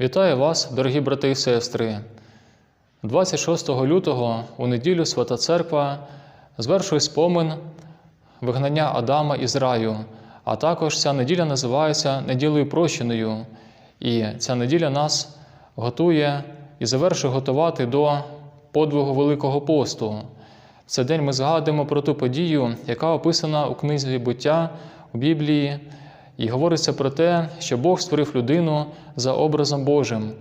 Вітаю вас, дорогі брати і сестри. 26 лютого у неділю Свята Церква звершує спомин вигнання Адама із раю, а також ця неділя називається неділею прощеною. І ця неділя нас готує і завершує готувати до подвигу Великого посту. В цей день ми згадуємо про ту подію, яка описана у книзі буття у Біблії, і говориться про те, що Бог створив людину за образом Божим.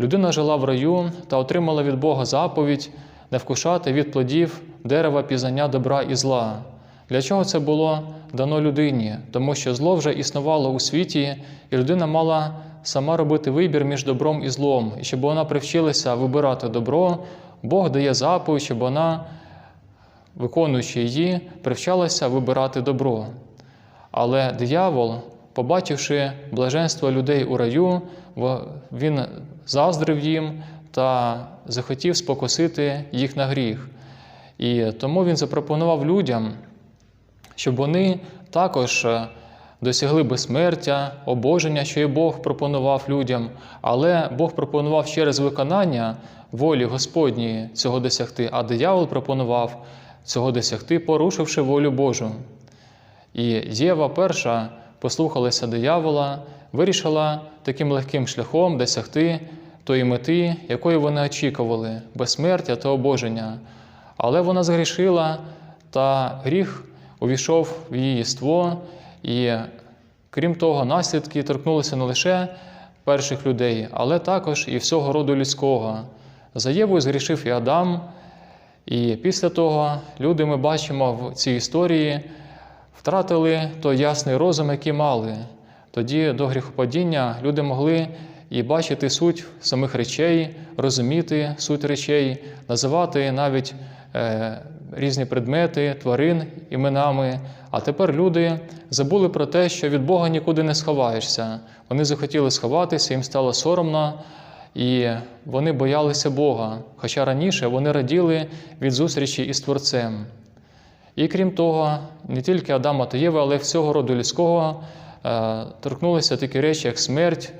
Людина жила в раю та отримала від Бога заповідь не вкушати від плодів дерева пізнання добра і зла. Для чого це було дано людині? Тому що зло вже існувало у світі, і людина мала сама робити вибір між добром і злом. І щоб вона привчилася вибирати добро, Бог дає заповідь, щоб вона, виконуючи її, привчалася вибирати добро. Але диявол, побачивши блаженство людей у раю, він заздрив їм та захотів спокусити їх на гріх. І тому він запропонував людям, щоб вони також е, досягли безсмертя, обоження, що і Бог пропонував людям, але Бог пропонував через виконання волі Господньої цього досягти, а диявол пропонував цього досягти, порушивши волю Божу. І Єва перша послухалася диявола, вирішила таким легким шляхом досягти тої мети, якої вони очікували безсмертя та обоження. Але вона згрішила, та гріх увійшов в її єство, і крім того, наслідки торкнулися не лише перших людей, але також і всього роду людського. За Євою згрішив і Адам, і після того люди ми бачимо в цій історії втратили той ясний розум, який мали. Тоді до гріхопадіння люди могли і бачити суть самих речей, розуміти суть речей, називати навіть е, різні предмети, тварин іменами. А тепер люди забули про те, що від Бога нікуди не сховаєшся. Вони захотіли сховатися, їм стало соромно. І вони боялися Бога, хоча раніше вони раділи від зустрічі із Творцем. І крім того, не тільки Адама та Єва, але всього роду людського е, торкнулися такі речі, як смерть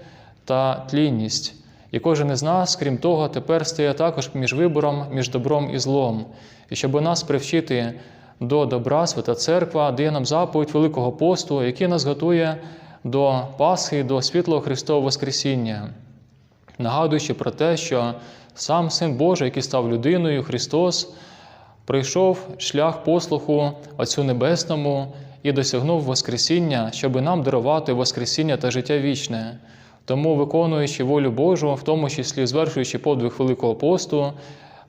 та тлінність. І кожен із нас, крім того, тепер стає також між вибором, між добром і злом. І щоб нас привчити до добра, Свята Церква дає нам заповідь Великого посту, який нас готує до Пасхи, до світлого Христового Воскресіння нагадуючи про те, що сам Син Божий, який став людиною, Христос, пройшов шлях послуху Отцю Небесному і досягнув Воскресіння, щоб нам дарувати Воскресіння та життя вічне. Тому, виконуючи волю Божу, в тому числі звершуючи подвиг Великого посту,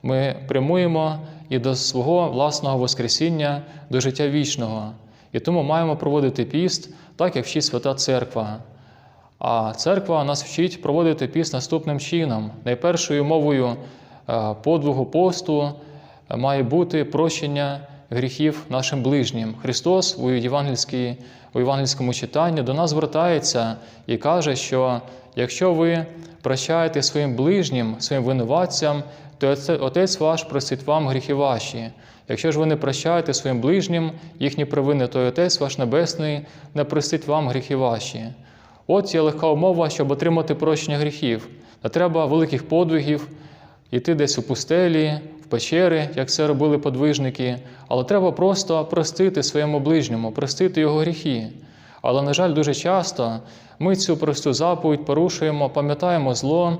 ми прямуємо і до свого власного Воскресіння, до життя вічного. І тому маємо проводити піст, так як вчить Свята Церква. А церква нас вчить проводити піст наступним чином. Найпершою мовою е, подвигу посту має бути прощення гріхів нашим ближнім. Христос у, у євангельському читанні до нас звертається і каже, що якщо ви прощаєте своїм ближнім, своїм винуватцям, то Отець ваш простить вам гріхи ваші. Якщо ж ви не прощаєте своїм ближнім їхні провини, то Отець ваш Небесний не простить вам гріхи ваші. От є легка умова, щоб отримати прощення гріхів. Не треба великих подвигів, йти десь у пустелі, печери, як це робили подвижники, але треба просто простити своєму ближньому, простити його гріхи. Але, на жаль, дуже часто ми цю просту заповідь порушуємо, пам'ятаємо зло,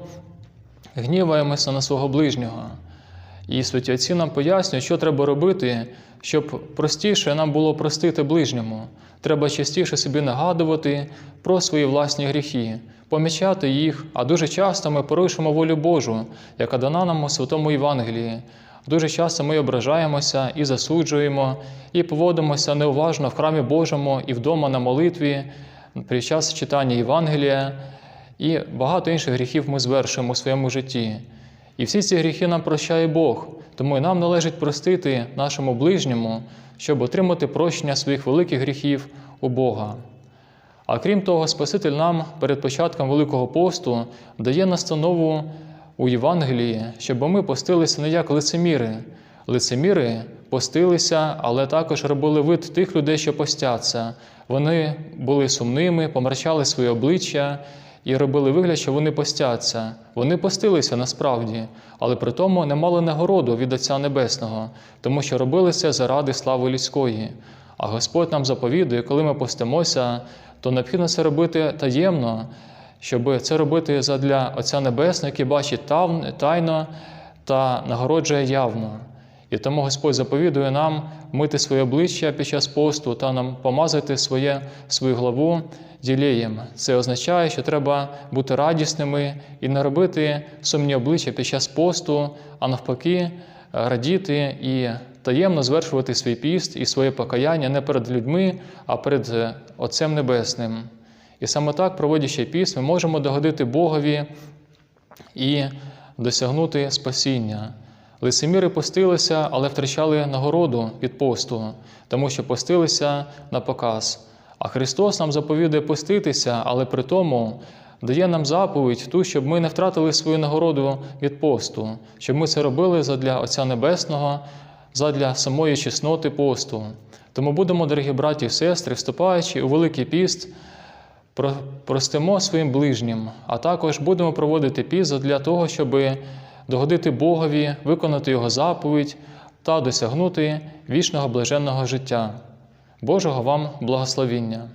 гніваємося на свого ближнього. І святі отці нам пояснюють, що треба робити, щоб простіше нам було простити ближньому. Треба частіше собі нагадувати про свої власні гріхи, помічати їх, а дуже часто ми порушимо волю Божу, яка дана нам у Святому Євангелії. Дуже часто ми ображаємося і засуджуємо, і поводимося неуважно в храмі Божому і вдома на молитві під час читання Євангелія, і багато інших гріхів ми звершуємо у своєму житті. І всі ці гріхи нам прощає Бог, тому і нам належить простити нашому ближньому, щоб отримати прощення своїх великих гріхів у Бога. А крім того, Спаситель нам перед початком Великого посту дає настанову у Євангелії, щоб ми постилися не як лицеміри. Лицеміри постилися, але також робили вид тих людей, що постяться. Вони були сумними, помрачали своє обличчя і робили вигляд, що вони постяться. Вони постилися насправді, але при тому не мали нагороду від Отця Небесного, тому що робили це заради слави людської. А Господь нам заповідує, коли ми постимося, то необхідно це робити таємно, щоб це робити задля Отця Небесного, який бачить тайно та нагороджує явно. І тому Господь заповідує нам мити своє обличчя під час посту та нам помазати своє, свою главу ділеєм. Це означає, що треба бути радісними і не робити сумні обличчя під час посту, а навпаки, радіти і таємно звершувати свій піст і своє покаяння не перед людьми, а перед е, Отцем Небесним. І саме так, проводячи піст, ми можемо догодити Богові і досягнути спасіння. Лицеміри постилися, але втрачали нагороду від посту, тому що постилися на показ. А Христос нам заповідує поститися, але при тому дає нам заповідь ту, щоб ми не втратили свою нагороду від посту, щоб ми це робили задля Отця Небесного, задля самої чесноти посту. Тому будемо, дорогі браті і сестри, вступаючи у Великий піст, про- простимо своїм ближнім, а також будемо проводити піст для того, щоб догодити Богові, виконати Його заповідь та досягнути вічного блаженного життя. Божого вам благословіння!